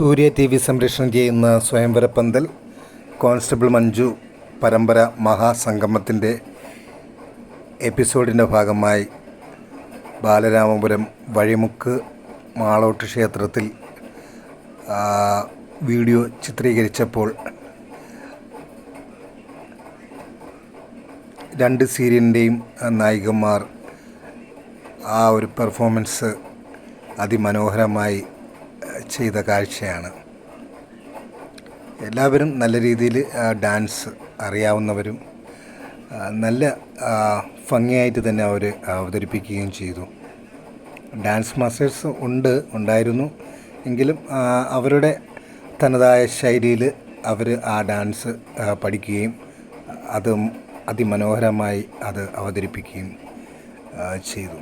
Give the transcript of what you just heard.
സൂര്യ T V സംരക്ഷണം ചെയ്യുന്ന സ്വയംവര പന്തൽ കോൺസ്റ്റബിൾ മഞ്ജു പരമ്പര മഹാസംഗമത്തിന്റെ എപ്പിസോഡിന്റെ ഭാഗമായി ബാലരാമപുരം വഴിമുക്ക് മാളോട്ട് ക്ഷേത്രത്തിൽ വീഡിയോ ചിത്രീകരിച്ചപ്പോൾ രണ്ട് സീരിയലിന്റെയും നായികന്മാർ ആ ഒരു പെർഫോമൻസ് അതിമനോഹരമായി ചെയ്ത കാഴ്ചയാണ്. എല്ലാവരും നല്ല രീതിയിൽ ഡാൻസ് അറിയാവുന്നവരും നല്ല ഭംഗിയായിട്ട് തന്നെ അവർ അവതരിപ്പിക്കുകയും ചെയ്തു. ഡാൻസ് മാസ്റ്റേഴ്സ് ഉണ്ട് ഉണ്ടായിരുന്നു. എങ്കിലും അവരുടെ തനതായ ശൈലിയിൽ അവർ ആ ഡാൻസ് പഠിക്കുകയും അത് അതിമനോഹരമായി അത് അവതരിപ്പിക്കുകയും ചെയ്തു.